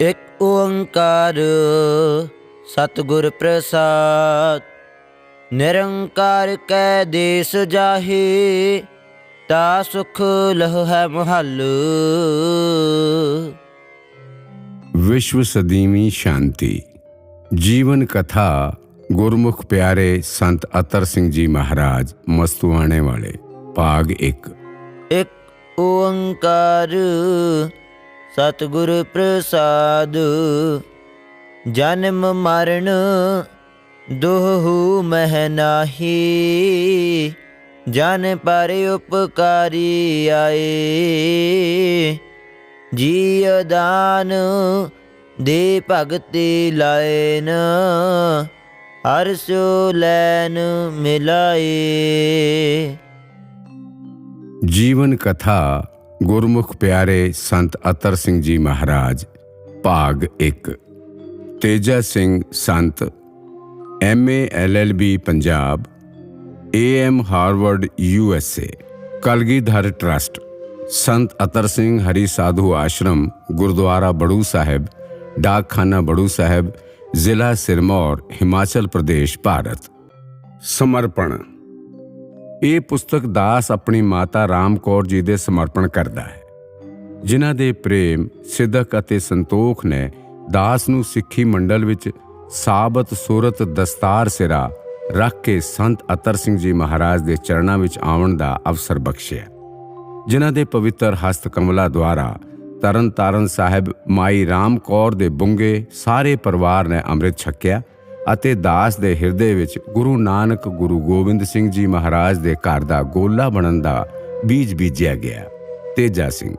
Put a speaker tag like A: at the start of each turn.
A: ਇਕ ਓੰਕਾਰ ਸਤਿਗੁਰ ਪ੍ਰਸਾਦ। ਨਿਰੰਕਾਰ ਕੈ ਦੇਸ ਜਾਹੀ ਤਾ ਸੁਖ ਲਹੁ ਹੈ ਮਹੱਲ।
B: ਵਿਸ਼ਵ ਸਦੀਵੀ ਸ਼ਾਂਤੀ। ਜੀਵਨ ਕਥਾ ਗੁਰਮੁਖ ਪਿਆਰੇ ਸੰਤ ਅਤਰ ਸਿੰਘ ਜੀ ਮਹਾਰਾਜ ਮਸਤੂਆਣੇ ਵਾਲੇ ਭਾਗ 1
A: ਇਕ ਓੰਕਾਰ ਸਤਿਗੁਰ ਪ੍ਰਸਾਦ, ਜਨਮ ਮਰਨ ਦੋਹੂ ਮਹਿ ਨਾਹੀ, ਜਨ ਪਰ ਉਪਕਾਰੀ ਆਏ। ਜੀ ਦਾਨ ਦੇ ਭਗਤੀ ਲਾਇਨ ਹਰ ਸੋ ਲੈਨ ਮਿਲਾਏ।
B: ਜੀਵਨ ਕਥਾ ਗੁਰਮੁਖ ਪਿਆਰੇ ਸੰਤ ਅਤਰ ਸਿੰਘ ਜੀ ਮਹਾਰਾਜ ਭਾਗ 1 Teja Singh Sant MA LLB Punjab AM Harvard USA Kalgidhar trust Sant Atar Singh ਹਰੀ ਸਾਧੂ ਆਸ਼ਰਮ ਗੁਰਦੁਆਰਾ ਬੜੂ ਸਾਹਿਬ ਡਾਕਖਾਨਾ ਬੜੂ ਸਾਹਿਬ ਜ਼ਿਲ੍ਹਾ ਸਿਰਮੌਰ ਹਿਮਾਚਲ ਪ੍ਰਦੇਸ਼ ਭਾਰਤ ਸਮਰਪਣ ਇਹ ਪੁਸਤਕ ਦਾਸ ਆਪਣੀ ਮਾਤਾ ਰਾਮ ਕੌਰ ਜੀ ਦੇ ਸਮਰਪਣ ਕਰਦਾ ਹੈ, ਜਿਨ੍ਹਾਂ ਦੇ ਪ੍ਰੇਮ ਸਿੱਧਕ ਅਤੇ ਸੰਤੋਖ ਨੇ ਦਾਸ ਨੂੰ ਸਿੱਖੀ ਮੰਡਲ ਵਿੱਚ ਸਾਬਤ ਸੂਰਤ ਦਸਤਾਰ ਸਿਰਾ ਰੱਖ ਕੇ ਸੰਤ ਅਤਰ ਸਿੰਘ ਜੀ ਮਹਾਰਾਜ ਦੇ ਚਰਨਾਂ ਵਿੱਚ ਆਉਣ ਦਾ ਅਵਸਰ ਬਖਸ਼ਿਆ। ਜਿਨ੍ਹਾਂ ਦੇ ਪਵਿੱਤਰ ਹਸਤ ਕਮਲਾ ਦੁਆਰਾ ਤਰਨ ਤਾਰਨ ਸਾਹਿਬ ਮਾਈ ਰਾਮ ਕੌਰ ਦੇ ਬੁੰਗੇ ਸਾਰੇ ਪਰਿਵਾਰ ਨੇ ਅੰਮ੍ਰਿਤ ਛਕਿਆ ਅਤੇ ਦਾਸ ਦੇ ਹਿਰਦੇ ਵਿੱਚ ਗੁਰੂ ਨਾਨਕ, ਗੁਰੂ ਗੋਬਿੰਦ ਸਿੰਘ ਜੀ ਮਹਾਰਾਜ ਦੇ ਘਰ ਦਾ ਗੋਲਾ ਬਣਨ ਦਾ ਬੀਜ ਬੀਜਿਆ ਗਿਆ। ਤੇਜਾ ਸਿੰਘ